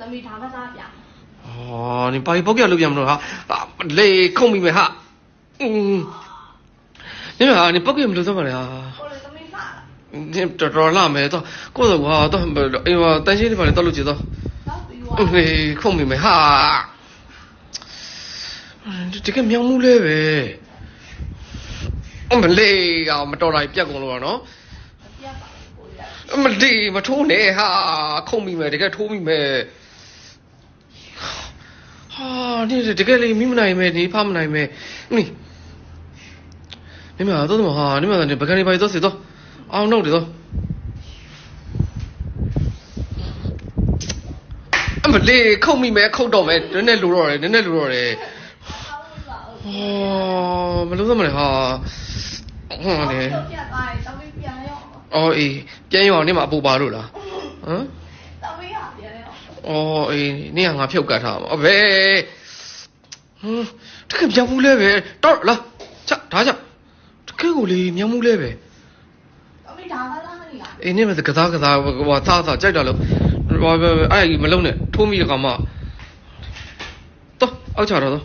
တော့သမီးဒါမှစားပြ။အော်နင်ပါရီပုတ်ကြလုပ်ပြမလို့ဟာလေခုံမိမယ်ဟာ။အင်းနင်ဟာနင်ပုတ်ကြမလို့စမ်းပါလေဟာ။ဟုတ်လေသမီးလှလား။နင်တော်တော်လှမယ်တော့ကိုယ်တော့ဟာတော့အေးဟာတန်ရှင်းလေးပါလေတောက်လို့ကြည့်တော့။လေခုံမိမယ်ဟာ။တကယ်မြောင်မှုလဲပဲ။အမလေးကမတော်တာပြက်ကုန်လို့ရနော်။မတည်မထိုးနဲ့ဟာခုံမိမယ်တကယ်ထိုးမိမယ် ဟာဒီတကယ်လေးမိမနိုင်မယ်ဒီဖမနိုင်မယ်နိနိမတော့တော့ဟာနိမတော့ဘကနေပါတော့စေတော့အောင်တော့တယ်တော့အမလေးခုံမိမယ်ခုတ်တော့မယ်နည်းနည်းလိုတော့တယ်နည်းနည်းလိုတော့တယ်ဟောမလို့သမလဲဟာဟောလေပြတ်သွားရင်သမီးပြန်ရောအော်အေးပြန်ရအောင်နေမှာအပူပါလို့လားဟမ်သမီးဟာပြန်ရော အော်အေးနေကငါဖြုတ်ကတ်ထားမှာအဘယ်ဟမ်တကယ်မြောင်မှုလဲပဲတော့လာချက်ဒါကြောင့်တကယ်ကိုလေမြောင်မှုလဲပဲသမီးဒါကစားမနေလားအေးနေမကစားကစားဟိုသားသားကြိုက်တာလို့ဟိုအဲ့မလုံးနဲ့ထိုးမိတဲ့ကောင်မတော့အောက်ချတော့တော့